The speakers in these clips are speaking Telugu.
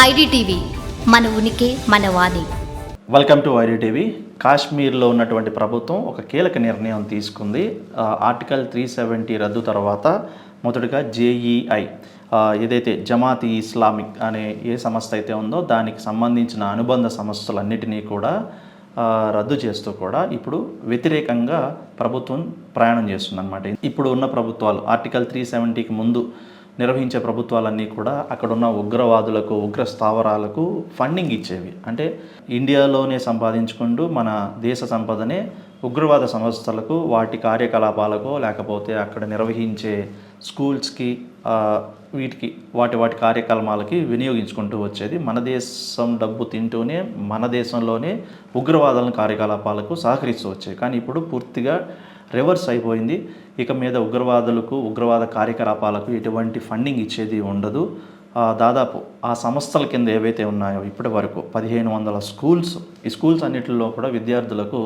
ఐడిటీవీ మన ఉనికి మన వాణి. Welcome to IDTV. కాశ్మీర్లో ఉన్నటువంటి ప్రభుత్వం ఒక కీలక నిర్ణయం తీసుకుంది. ఆర్టికల్ త్రీ సెవెంటీ రద్దు తర్వాత మొదటగా జేఈఐ ఏదైతే జమాత్ ఇస్లామిక్ అనే ఏ సంస్థ అయితే ఉందో దానికి సంబంధించిన అనుబంధ సంస్థలన్నిటినీ కూడా రద్దు చేస్తూ కూడా ఇప్పుడు వ్యతిరేకంగా ప్రభుత్వం ప్రయాణం చేస్తుందన్నమాట. ఇప్పుడు ఉన్న ప్రభుత్వాలు ఆర్టికల్ త్రీ సెవెంటీకి ముందు నిర్వహించే ప్రభుత్వాలన్నీ కూడా అక్కడున్న ఉగ్రవాదులకు ఉగ్ర స్థావరాలకు ఫండింగ్ ఇచ్చేవి. అంటే ఇండియాలోనే సంపాదించుకుంటూ మన దేశ సంపదనే ఉగ్రవాద సంస్థలకు వాటి కార్యకలాపాలకు లేకపోతే అక్కడ నిర్వహించే స్కూల్స్కి వీటికి వాటి వాటి కార్యక్రమాలకి వినియోగించుకుంటూ వచ్చేది. మన దేశం డబ్బు తింటూనే మన దేశంలోనే ఉగ్రవాదాల కార్యకలాపాలకు సహకరిస్తూ వచ్చేది కానీ ఇప్పుడు పూర్తిగా రివర్స్ అయిపోయింది. ఇక మీద ఉగ్రవాదులకు ఉగ్రవాద కార్యకలాపాలకు ఎటువంటి ఫండింగ్ ఇచ్చేది ఉండదు. దాదాపు ఆ సంస్థల కింద ఏవైతే ఉన్నాయో ఇప్పటి వరకు పదిహేను వందల స్కూల్స్ ఈ స్కూల్స్ అన్నిటిలో కూడా విద్యార్థులకు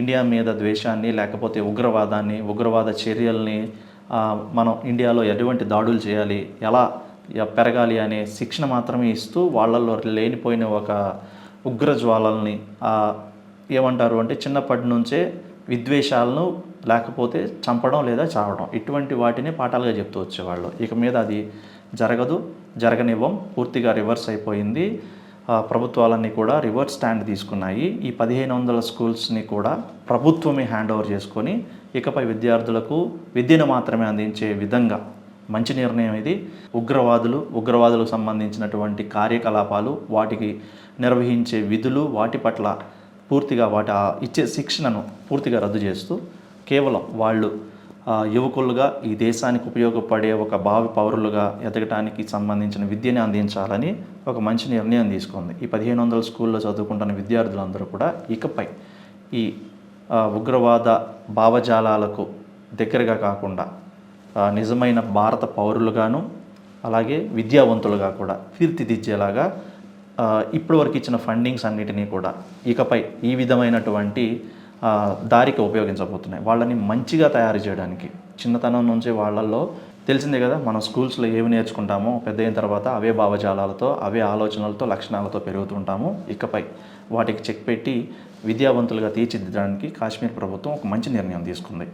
ఇండియా మీద ద్వేషాన్ని లేకపోతే ఉగ్రవాదాన్ని ఉగ్రవాద చర్యల్ని మనం ఇండియాలో ఎటువంటి దాడులు చేయాలి ఎలా పెరగాలి అనే శిక్షణ మాత్రమే ఇస్తూ వాళ్ళల్లో లేనిపోయిన ఒక ఉగ్రజ్వాలల్ని ఏమంటారు అంటే చిన్నప్పటి నుంచే విద్వేషాలను లేకపోతే చంపడం లేదా చావడం. ఇటువంటి వాటిని పాఠాలుగా చెప్తూ వచ్చేవాళ్ళు. ఇక మీద అది జరగదు జరగనివ్వం. పూర్తిగా రివర్స్ అయిపోయింది. ప్రభుత్వాలన్నీ కూడా రివర్స్ స్టాండ్ తీసుకున్నాయి. ఈ పదిహేను వందల స్కూల్స్ని కూడా ప్రభుత్వమే హ్యాండ్ ఓవర్ చేసుకొని ఇకపై విద్యార్థులకు విద్యను మాత్రమే అందించే విధంగా మంచి నిర్ణయం ఇది. ఉగ్రవాదులు ఉగ్రవాదులకు సంబంధించినటువంటి కార్యకలాపాలు వాటికి నిర్వహించే విధులు వాటి పట్ల పూర్తిగా వాటి ఇచ్చే శిక్షణను పూర్తిగా రద్దు చేస్తూ కేవలం వాళ్ళు యువకులుగా ఈ దేశానికి ఉపయోగపడే ఒక భావి పౌరులుగా ఎదగటానికి సంబంధించిన విద్యని అందించాలని ఒక మంచి నిర్ణయం తీసుకుంది. ఈ పదిహేను వందల స్కూల్లో చదువుకుంటున్న విద్యార్థులందరూ కూడా ఇకపై ఈ ఉగ్రవాద భావజాలాలకు దగ్గరగా కాకుండా నిజమైన భారత పౌరులుగాను అలాగే విద్యావంతులుగా కూడా తీర్చిదిద్దేలాగా ఇప్పటివరకు ఇచ్చిన ఫండింగ్స్ అన్నిటినీ కూడా ఇకపై ఈ విధమైనటువంటి దారికి ఉపయోగించబోతున్నాయి. వాళ్ళని మంచిగా తయారు చేయడానికి చిన్నతనం నుంచి వాళ్ళల్లో తెలిసిందే కదా మనం స్కూల్స్లో ఏమి నేర్చుకుంటామో పెద్ద అయిన తర్వాత అవే భావజాలాలతో అవే ఆలోచనలతో లక్షణాలతో పెరుగుతుంటాము ఇకపై వాటికి చెక్ పెట్టి విద్యావంతులుగా తీర్చిదిద్దడానికి కాశ్మీర్ ప్రభుత్వం ఒక మంచి నిర్ణయం తీసుకుంది.